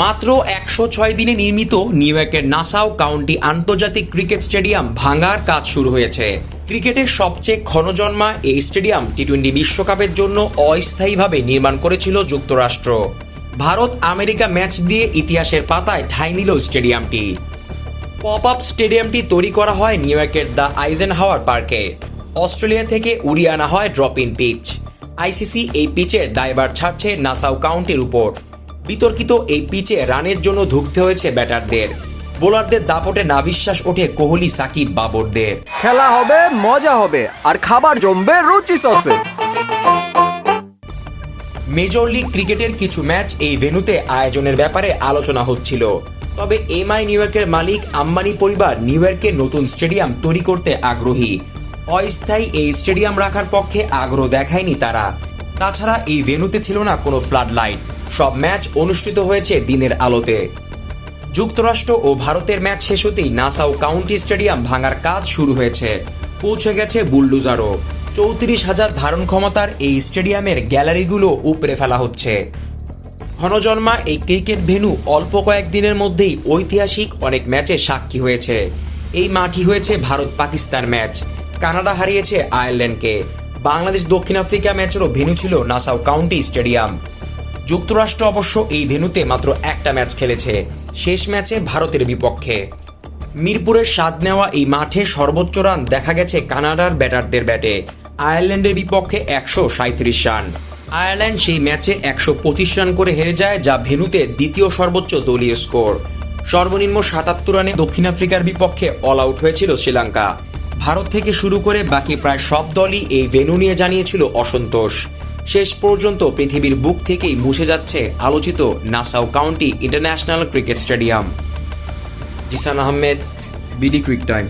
মাত্র একশো ছয় দিনে নির্মিত নিউ ইয়র্কের নাসাও কাউন্টি আন্তর্জাতিক ক্রিকেট স্টেডিয়াম ভাঙার কাজ শুরু হয়েছে। ক্রিকেটের সবচেয়ে ক্ষণজন্মা এই স্টেডিয়াম টি টোয়েন্টি বিশ্বকাপের জন্য অস্থায়ীভাবে নির্মাণ করেছিল যুক্তরাষ্ট্র। ভারত আমেরিকা ম্যাচ দিয়ে ইতিহাসের পাতায় ঠাঁই নিল স্টেডিয়ামটি। পপ আপ স্টেডিয়ামটি তৈরি করা হয় নিউ ইয়র্কের দ্য আইজেন হাওয়ার পার্কে। অস্ট্রেলিয়া থেকে উড়িয়ে আনা হয় ড্রপ ইন পিচ। আইসিসি এই পিচের দায়ভার ছাড়ছে নাসাউ কাউন্টির উপর। বিতর্কিত এই পিচে রানের জন্য ধুঁকতে হয়েছে ব্যাটারদের। বোলারদের দাপটে না বিশ্বাস ওঠে কোহলি সাকিব বাবরদের। খেলা হবে মজা হবে আর খাবার জমবে রুচি সসে। মেজর লিগ ক্রিকেটের কিছু ম্যাচ এই ভেন্যুতে আয়োজনের ব্যাপারে আলোচনা হচ্ছিল। তবে এমআই নিউ ইয়র্কের মালিক আম্বানি পরিবার নিউ ইয়র্কে নতুন স্টেডিয়াম তৈরি করতে আগ্রহী। অস্থায়ী এই স্টেডিয়াম রাখার পক্ষে আগ্রহ দেখায়নি তারা। তাছাড়া এই ভেন্যুতে ছিল না কোনো ফ্লাড লাইট সব ম্যাচ অনুষ্ঠিত হয়েছে দিনের আলোতে। যুক্তরাষ্ট্র ও ভারতের ম্যাচ শেষ হতেই নাসাউ কাউন্টি স্টেডিয়াম ভাঙার কাজ শুরু হয়েছে। পৌঁছে গেছে বুলডুজারও। চৌত্রিশ হাজার ধারণ ক্ষমতার এই স্টেডিয়ামের গ্যালারিগুলো উপড়ে ফেলা হচ্ছে। ঘনজন্মা এই ক্রিকেট ভেন্যু অল্প কয়েকদিনের মধ্যেই ঐতিহাসিক অনেক ম্যাচে সাক্ষী হয়েছে। এই মাঠই হয়েছে ভারত পাকিস্তান ম্যাচ। কানাডা হারিয়েছে আয়ারল্যান্ডকে। বাংলাদেশ দক্ষিণ আফ্রিকা ম্যাচেরও ভেনু ছিল নাসাউ কাউন্টি স্টেডিয়াম। যুক্তরাষ্ট্র অবশ্য এই ভেন্যুতে মাত্র একটা ম্যাচ খেলেছে। শেষ ম্যাচে ভারতের বিপক্ষে। মিরপুরের স্বাদ নেওয়া এই মাঠে সর্বোচ্চ রান দেখা গেছে কানাডার ব্যাটারদের ব্যাটে। আয়ারল্যান্ডের বিপক্ষে একশো সাঁত্রিশ রান। আয়ারল্যান্ড সেই ম্যাচে একশো পঁচিশ রান করে হেরে যায়, যা ভেন্যুতে দ্বিতীয় সর্বোচ্চ দলীয় স্কোর। সর্বনিম্ন সাতাত্তর রানে দক্ষিণ আফ্রিকার বিপক্ষে অল আউট হয়েছিল শ্রীলঙ্কা। ভারত থেকে শুরু করে বাকি প্রায় সব দলই এই ভেন্যু নিয়ে জানিয়েছিল অসন্তোষ। শেষ পর্যন্ত পৃথিবীর বুক থেকেই মুছে যাচ্ছে আলোচিত Nassau County international cricket stadium. Zisan Ahmed, BD quick time.